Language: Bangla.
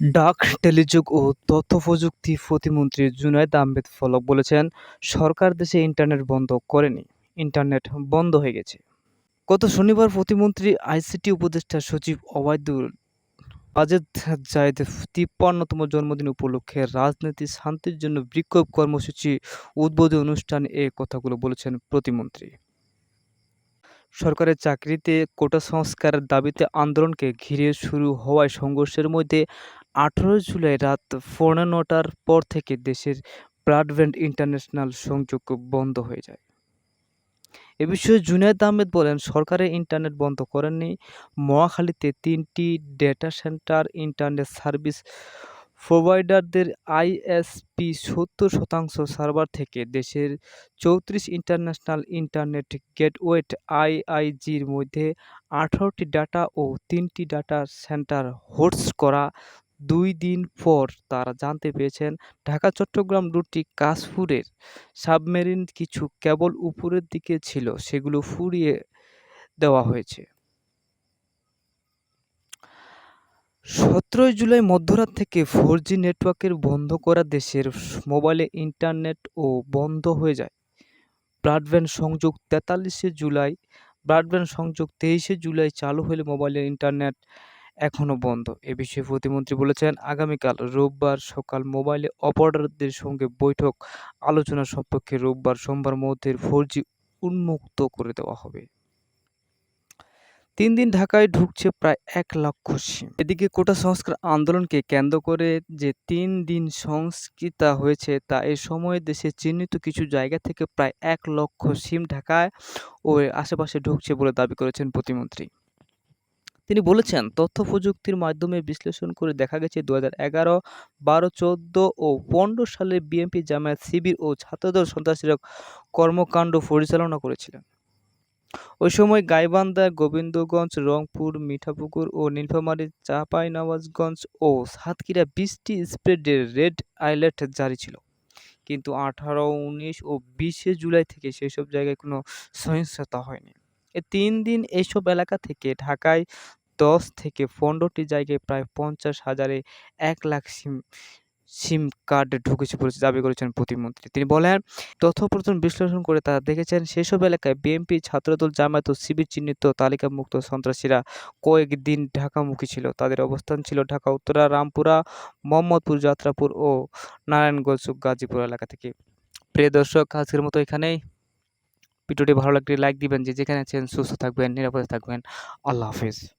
ডাক, টেলিযোগ ও তথ্যপ্রযুক্তি প্রতিমন্ত্রী জুনায়েদ আহমেদ ফলক বলেছেন, সরকার দেশে ইন্টারনেট বন্ধ করেনি, ইন্টারনেট বন্ধ হয়ে গেছে। গত শনিবার প্রতিমন্ত্রী আইসিটি উপদেষ্টা সচিব ওবায়দুল ওয়াজেদ জায়েদ তিপ্পান্নতম জন্মদিন উপলক্ষে রাজনীতি শান্তির জন্য বিক্ষোভ কর্মসূচি উদ্বোধন অনুষ্ঠানে এ কথাগুলো বলেছেন প্রতিমন্ত্রী। সরকারের চাকরিতে কোটা সংস্কারের দাবিতে আন্দোলনকে ঘিরে শুরু হওয়ায় সংঘর্ষের মধ্যে আঠারো জুলাই রাত পৌনে নটার পর থেকে দেশের ব্রডব্যান্ড ইন্টারন্যাশনাল সংযোগ বন্ধ হয়ে যায়। এ বিষয়ে জুনায়েদ আহমেদ বলেন, সরকারের ইন্টারনেট বন্ধ করেননি মহাখালীতে তিনটি ডেটা সেন্টার ইন্টারনেট সার্ভিস প্রোভাইডারদের আইএসপি সত্তর শতাংশ সার্ভার থেকে দেশের চৌত্রিশ ইন্টারন্যাশনাল ইন্টারনেট গেটওয়েট আইআইজির মধ্যে আঠারোটি ডাটা ও তিনটি ডাটা সেন্টার হোস্ট করা দুই দিন পর তারা জানতে পেরেছেন, ঢাকা-চট্টগ্রাম রুটটি কাশফুরের সাবমেরিন কিছু কেবল উপরের দিকে ছিল, সেগুলো ফুরিয়ে দেওয়া হয়েছে। সতেরোই জুলাই মধ্যরাত থেকে ফোর জি নেটওয়ার্কের বন্ধ করা দেশের মোবাইলে ইন্টারনেটও বন্ধ হয়ে যায়। ব্রডব্যান্ড সংযোগ তেতাল্লিশে জুলাই ব্রডব্যান্ড সংযোগ তেইশে জুলাই চালু হলে মোবাইলের ইন্টারনেট এখনও বন্ধ। এ বিষয়ে প্রতিমন্ত্রী বলেছেন, আগামীকাল রোববার সকাল মোবাইলে অপারেটরদের সঙ্গে বৈঠক আলোচনা সাপেক্ষে রোববার সোমবার মধ্যে ফোরজি উন্মুক্ত করে দেওয়া হবে। তিন দিন ঢাকায় ঢুকছে প্রায় এক লক্ষ সিম। এদিকে কোটা সংস্কার আন্দোলনকে কেন্দ্র করে যে তিন দিন সংস্কৃতা হয়েছে তা এ সময়ে দেশে চিহ্নিত কিছু জায়গা থেকে প্রায় এক লক্ষ সিম ঢাকায় ও আশেপাশে ঢুকছে বলে দাবি করেছেন প্রতিমন্ত্রী। তিনি বলেছেন, তথ্য প্রযুক্তির মাধ্যমে বিশ্লেষণ করে দেখা গেছে দু হাজার এগারো, বারো, চৌদ্দ ও পনেরো সালে বিএনপি, জামায়াত শিবির ও ছাত্রদল সন্ত্রাসীরা কর্মকাণ্ড পরিচালনা করেছিলেন। ওই সময় গাইবান্ধা, গোবিন্দগঞ্জ, রংপুর, মিঠাপুকুর ও নীলফামারী, চাঁপাইনবাবগঞ্জ ও সাতক্ষীরা বিশটি স্প্রেড রেড অ্যালার্ট জারি ছিল। কিন্তু আঠারো, উনিশ ও বিশে জুলাই থেকে সেসব জায়গায় কোনো সহিংসতা হয়নি। তিন দিন এসব এলাকা থেকে ঢাকায় দশ থেকে পনেরোটি জায়গায় প্রায় পঞ্চাশ হাজারে এক লাখ সিম সিম কার্ড ঢুকেছে বলে দাবি করেছেন প্রতিমন্ত্রী। তিনি বলেন, তথ্য-প্রমাণ বিশ্লেষণ করে তারা দেখেছেন, সেসব এলাকায় বিএনপি, ছাত্রদল, জামায়াত ও শিবির চিহ্নিত তালিকাভুক্ত সন্ত্রাসীরা কয়েক দিন ঢাকামুখী ছিল। তাদের অবস্থান ছিল ঢাকা উত্তরা, রামপুরা, মোহাম্মদপুর, যাত্রাপুর ও নারায়ণগঞ্জ গাজীপুর এলাকা থেকে। প্রিয় দর্শক, আজকের মতো এখানেই। ভিডিওটি ভালো লাগলে লাইক দিবেন। যে যেখানে আছেন সুস্থ থাকবেন, নিরাপদে থাকবেন। আল্লাহ হাফেজ।